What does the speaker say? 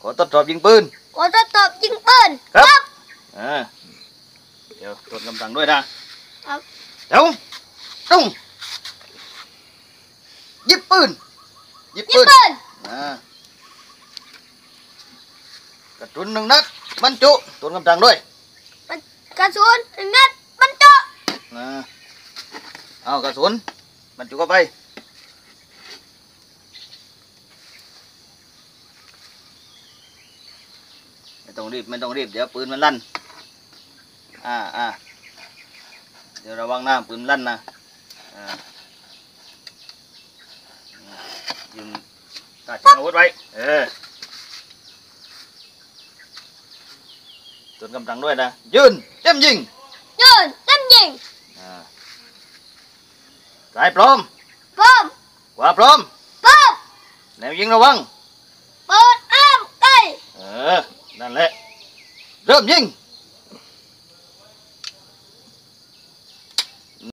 ขอทดสอบยิงปืน ขอทดสอบยิงปืนครับ อ่าเดี๋ยวตรวจกำลังด้วยนะครับเดี๋ยวตุ้งหยิบปืนหยิบยิปืงนปืนอ่ากระสุนหนึ่งนัดบรรจุตรวจกำลังด้วยกระสุนหนึ่งนัดบรรจุอ่าเอากระสุนบรรจุเข้าไป ไม่ต้องรีบไม่ต้องรีบเดี๋ยวปืนมันลั่น อ่าอ่าเดี๋ยวระวังหน้าปืนลั่นนะอ่ายืนตาชิงอาวุธไว้ เออจนกำลังด้วยนะ ยืนเต็มยิง ยืนเต็มยิงอ่าสายพร้อม พร้อมขวาพร้อม พร้อมแนวยิงระวัง เปิด อ้า